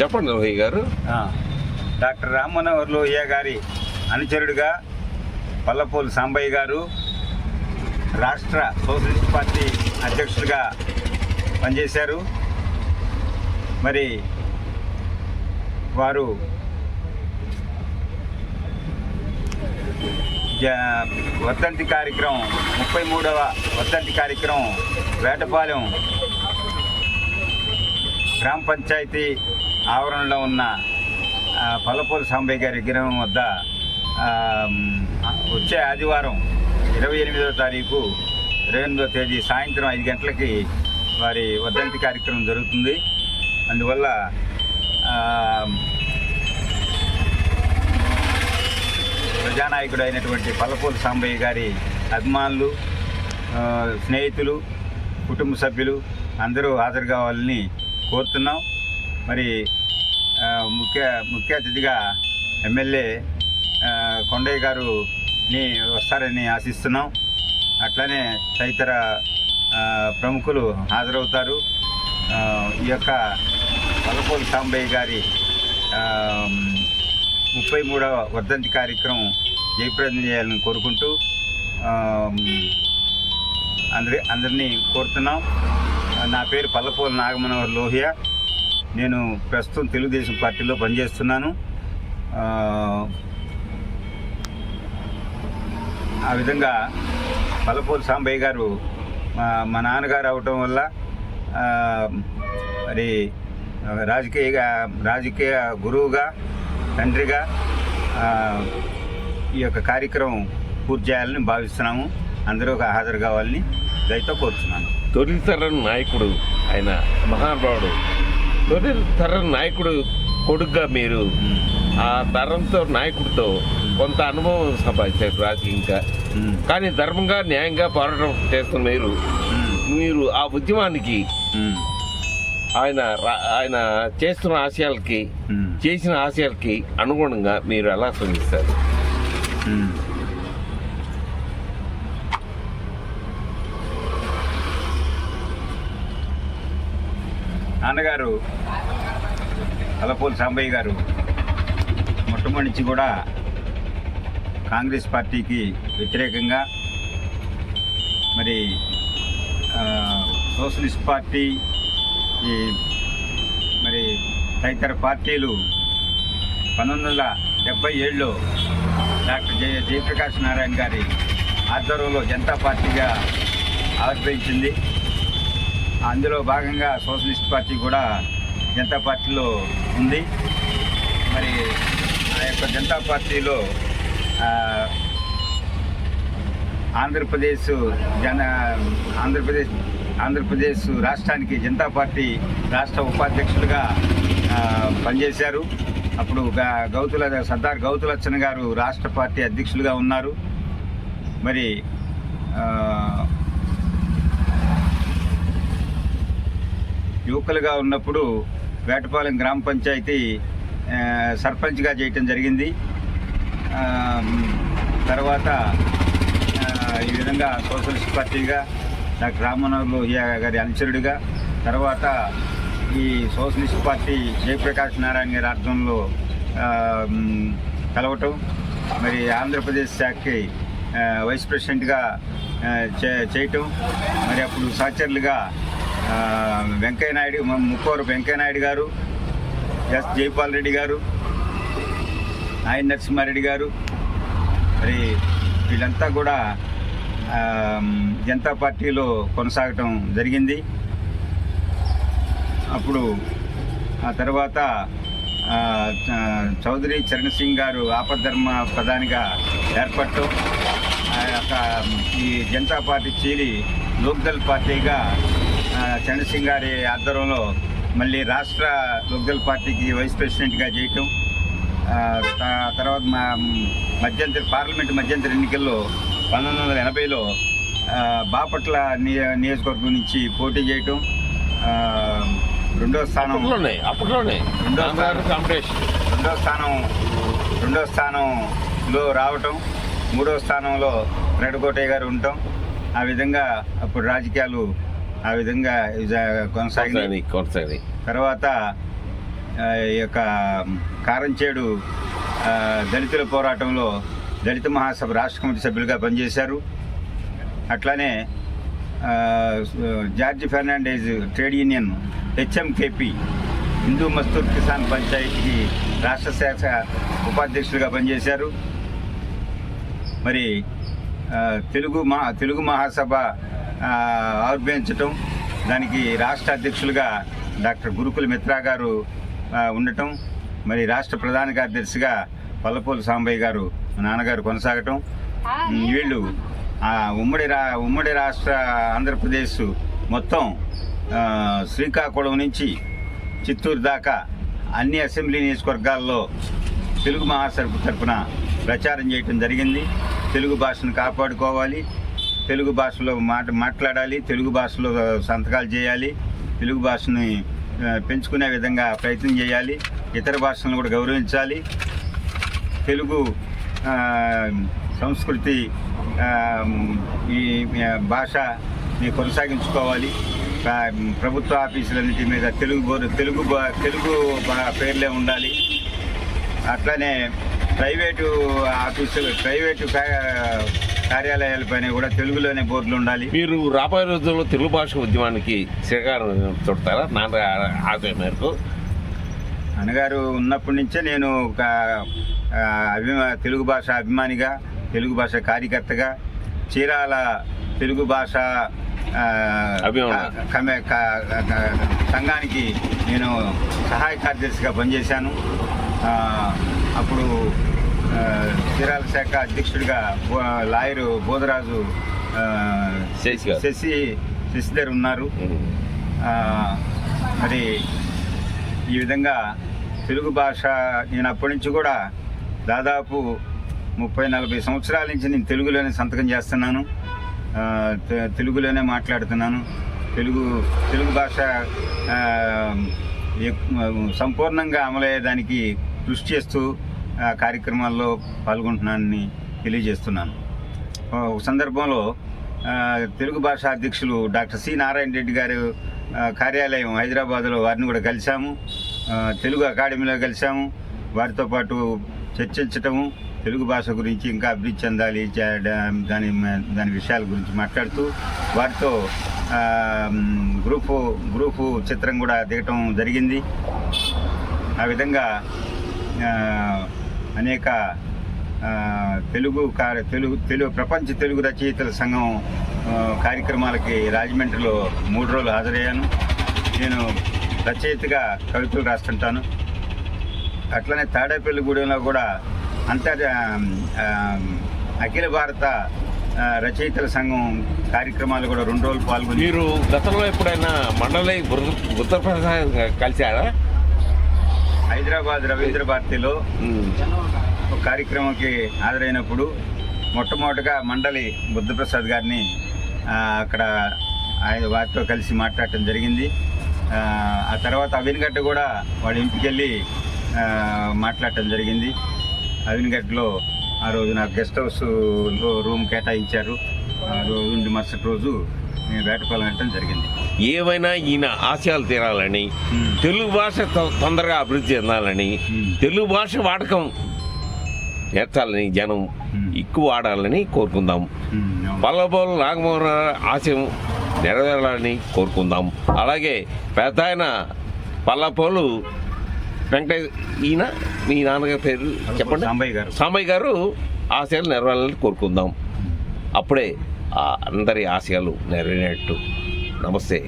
చెప్పండి రోహి గారు. డాక్టర్ రామ్మనోహర్ లోహియా గారి అనుచరుడిగా పల్లపూలు సాంబయ్య గారు రాష్ట్ర సోషలిస్ట్ పార్టీ అధ్యక్షుడిగా పనిచేశారు. మరి వారు వర్ధంతి కార్యక్రమం ముప్పై మూడవ వర్ధంతి కార్యక్రమం వేటపాలెం గ్రామ పంచాయతీ ఆవరణలో ఉన్న ఆ, పల్లపూల సాంబయ్య గారి విగ్రహం వద్ద వచ్చే ఆదివారం ఇరవై ఎనిమిదవ తారీఖు ఇరవై ఎనిమిదవ తేదీ సాయంత్రం ఐదు గంటలకి వారి వర్ధంతి కార్యక్రమం జరుగుతుంది. అందువల్ల ప్రజానాయకుడు అయినటువంటి పల్లపూల సాంబయ్య గారి అభిమానులు స్నేహితులు కుటుంబ సభ్యులు అందరూ హాజరు కావాలని కోరుతున్నాం. మరి ముఖ్య ముఖ్య అతిథిగా ఎమ్మెల్యే కొండయ్య గారుని వస్తారని ఆశిస్తున్నాం. అట్లానే తదితర ప్రముఖులు హాజరవుతారు. ఈ యొక్క పల్లపూల సాంబయ్య గారి ముప్పై మూడవ వర్ధంతి కార్యక్రమం జయప్రదం చేయాలని కోరుకుంటూ అందరి అందరినీ కోరుతున్నాం. నా పేరు పల్లపూల నాగమనోహర్ లోహియా. నేను ప్రస్తుతం తెలుగుదేశం పార్టీలో పనిచేస్తున్నాను. ఆ, విధంగా పల్లపూల సాంబయ్య గారు మా నాన్నగారు అవటం వల్ల మరి రాజకీయ రాజకీయ గురువుగా తండ్రిగా ఈ యొక్క కార్యక్రమం పూర్తి చేయాలని భావిస్తున్నాము. అందరూ హాజరు కావాలని దయతో కోరుతున్నాను తొలితరం నాయకుడు ఆయన మహానుభావుడు తొలితరం నాయకుడు కొడుగ్గా మీరు ఆ తరంతో నాయకుడితో కొంత అనుభవం సంపాదించారు రాజకీయంగా కానీ ధర్మంగా న్యాయంగా పోరాటం చేస్తున్న మీరు మీరు ఆ ఉద్యమానికి ఆయన ఆయన చేస్తున్న ఆశయాలకి చేసిన ఆశయాలకి అనుగుణంగా మీరు ఎలా స్పందిస్తారు? నాన్నగారు అలపోలు సాంబయ్య గారు మొట్టమొదటి కూడా కాంగ్రెస్ పార్టీకి వ్యతిరేకంగా మరి సోషలిస్ట్ పార్టీ ఈ మరి తదితర పార్టీలు పంతొమ్మిది వందల డెబ్బై ఏడులో డాక్టర్ జయ జయప్రకాష్ నారాయణ గారి ఆధ్వర్యంలో జనతా పార్టీగా ఆవిర్భవించింది. అందులో భాగంగా సోషలిస్ట్ పార్టీ కూడా జనతా పార్టీలో ఉంది. మరి ఆ యొక్క జనతా పార్టీలో ఆంధ్రప్రదేశ్ జన ఆంధ్రప్రదేశ్ ఆంధ్రప్రదేశ్ రాష్ట్రానికి జనతా పార్టీ రాష్ట్ర ఉపాధ్యక్షులుగా పనిచేశారు. అప్పుడు గౌతుల సర్దార్ గౌతులచ్చన్ గారు రాష్ట్ర పార్టీ అధ్యక్షులుగా ఉన్నారు. మరి యువకులుగా ఉన్నప్పుడు వేటపాలెం గ్రామ పంచాయతీ సర్పంచ్గా చేయటం జరిగింది. తర్వాత ఈ విధంగా సోషలిస్ట్ పార్టీగా డాక్టర్ రామ్మనోహర్ లోహియా గారి అనుచరుడిగా తర్వాత ఈ సోషలిస్ట్ పార్టీ జయప్రకాష్ నారాయణ గారి అర్థంలో కలవటం మరి ఆంధ్రప్రదేశ్ శాఖకి వైస్ ప్రెసిడెంట్గా చే- చేయటం మరి అప్పుడు సహచరులుగా వెంకయ్యనాయుడు వెంకయ్య నాయుడు ముక్కోరు వెంకయ్య నాయుడు గారు ఎస్ జైపాల్ రెడ్డి గారు ఆయన నరసింహారెడ్డి గారు మరి వీళ్ళంతా కూడా జనతా పార్టీలో కొనసాగటం జరిగింది. అప్పుడు ఆ తర్వాత చౌదరి చరణ్ సింగ్ గారు ఆపద్ధర్మ ప్రధానిగా ఏర్పడటం ఆ యొక్క ఈ జనతా పార్టీ చీలి లోక్దల్ పార్టీగా ఆ, చరణ్ సింగ్ గారి ఆధ్వర్యంలో మళ్ళీ రాష్ట్ర లోక్దల్ పార్టీకి వైస్ ప్రెసిడెంట్గా చేయటం తర్వాత మా మధ్యంతర పార్లమెంట్ మధ్యంతర ఎన్నికల్లో పంతొమ్మిది వందల ఎనభైలో బాపట్ల నియ నియోజకవర్గం నుంచి పోటీ చేయటం రెండో స్థానం రెండో రెండో స్థానం రెండో స్థానంలో రావటం మూడో స్థానంలో రెడ్డకోటయ్య గారు ఉండటం ఆ విధంగా అప్పుడు రాజకీయాలు ఆ విధంగా జ- కొనసాగినాయి. కొనసాగి కొనసాగి తర్వాత ఈ యొక్క కారంచేడు దళితుల పోరాటంలో దళిత మహాసభ రాష్ట్ర కమిటీ సభ్యులుగా పనిచేశారు. అట్లానే George Fernandes trade union HMKP Hind Mazdoor Kisan పంచాయతీకి రాష్ట్ర శాఖ ఉపాధ్యక్షులుగా పనిచేశారు. మరి తెలుగు మా తెలుగు మహాసభ ఆ, ఆవిర్భవించటం దానికి రాష్ట్ర అధ్యక్షులుగా డాక్టర్ గురుకుల మిత్రా గారు ఉండటం మరి రాష్ట్ర ప్రధాన కార్యదర్శిగా పల్లపూలు సాంబయ్య గారు నాన్నగారు కొనసాగటం. వీళ్ళు ఆ, ఉమ్మడి రా ఉమ్మడి రాష్ట్ర ఆంధ్రప్రదేశ్ మొత్తం శ్రీకాకుళం నుంచి చిత్తూరు దాకా అన్ని అసెంబ్లీ నియోజకవర్గాల్లో తెలుగు మహాసభ తరపున ప్రచారం చేయటం జరిగింది. తెలుగు భాషను కాపాడుకోవాలి. తెలుగు భాషలో మాట మాట్లాడాలి తెలుగు భాషలో సంతకాలు చేయాలి తెలుగు భాషని పెంచుకునే విధంగా ప్రయత్నం చేయాలి ఇతర భాషలను కూడా గౌరవించాలి. తెలుగు సంస్కృతి ఈ భాషని కొనసాగించుకోవాలి. ప్రభుత్వ ఆఫీసులన్నిటి మీద తెలుగు తెలుగు బా- తెలుగు పేర్లే ఉండాలి. అట్లానే ప్రైవేటు ఆఫీసులు ప్రైవేటు కార్యాలయాలపైన కూడా తెలుగులోనే బోర్డులు ఉండాలి. మీరు రాబోయే రోజుల్లో తెలుగు భాష ఉద్యమానికి శ్రీకారం చుడతారా? నాన్న ఆశయం మేరకు. అన్నగారు ఉన్నప్పటి నుంచే నేను ఒక అభిమా తెలుగు భాష అభిమానిగా తెలుగు భాష కార్యకర్తగా చీరాల తెలుగు భాష సంఘానికి నేను సహాయ కార్యదర్శిగా పనిచేశాను. అప్పుడు చీరాల శాఖ అధ్యక్షుడిగా లాయరు బోధరాజు శశి శశిధర్ ఉన్నారు. మరి ఈ విధంగా తెలుగు భాష నేను అప్పటి నుంచి కూడా దాదాపు ముప్పై నలభై సంవత్సరాల నుంచి నేను తెలుగులోనే సంతకం చేస్తున్నాను. తెలుగులోనే మాట్లాడుతున్నాను. తెలుగు తెలుగు భాష సంపూర్ణంగా అమలయ్యేదానికి కృషి చేస్తూ కార్యక్రమాల్లో పాల్గొంటున్నానని తెలియజేస్తున్నాను. ఒక సందర్భంలో తెలుగు భాష అధ్యక్షులు డాక్టర్ సి నారాయణ రెడ్డి గారు కార్యాలయం హైదరాబాద్లో వారిని కూడా కలిశాము. తెలుగు అకాడమీలో కలిశాము. వారితో పాటు చర్చించటము తెలుగు భాష గురించి ఇంకా అభివృద్ధి చెందాలి చే- దాని దాని విషయాల గురించి మాట్లాడుతూ వారితో గ్రూపు గ్రూపు చిత్రం కూడా దిగటం జరిగింది. ఆ విధంగా అనేక తెలుగు కార్య తెలుగు తెలుగు ప్రపంచ తెలుగు రచయితల సంఘం కార్యక్రమాలకి రాజమండ్రిలో మూడు రోజులు హాజరయ్యాను. నేను రచయితగా కవితలు రాస్తుంటాను. అట్లనే తాడేపల్లిగూడెంలో కూడా అంతర్ అఖిల భారత రచయితల సంఘం కార్యక్రమాలు కూడా రెండు రోజులు పాల్గొని మీరు గతంలో ఎప్పుడైనా మండలి ఉత్తరప్రదేశ్ కలిశారా? హైదరాబాద్ రవీంద్ర భారతిలో. ఒక కార్యక్రమంకి హాజరైనప్పుడు మొట్టమొదటిగా మండలి బుద్ధప్రసాద్ గారిని అక్కడ ఆయన వారితో కలిసి మాట్లాడటం జరిగింది. ఆ, తర్వాత అవిన్గడ్డ కూడా వాళ్ళ ఇంటికి వెళ్ళి మాట్లాడటం జరిగింది. అవిన్గడ్డలో ఆ రోజు నాకు గెస్ట్ హౌస్లో రూమ్ కేటాయించారు. ఆ రోజు మరుసటి రోజు మేము వేటపాలెం వెళ్ళటం జరిగింది. ఏమైనా ఈయన ఆశయాలు తీరాలని తెలుగు భాష తొందరగా అభివృద్ధి చెందాలని. తెలుగు భాష వాడకం నేర్చాలని జనం ఎక్కువ వాడాలని కోరుకుందాం. పల్లబోలు నాగమోహన్ ఆశయం నెరవేరాలని కోరుకుందాం. అలాగే పెద్ద ఆయన పల్లపోలు వెంకటేష్ ఈయన మీ నాన్నగారి పేరు చెప్పండి. సాంబయ్య గారు. సాంబయ్య గారు ఆశయాలు నెరవేరాలని కోరుకుందాం. అప్పుడే అందరి ఆశయాలు నెరవేరినట్టు నమస్తే.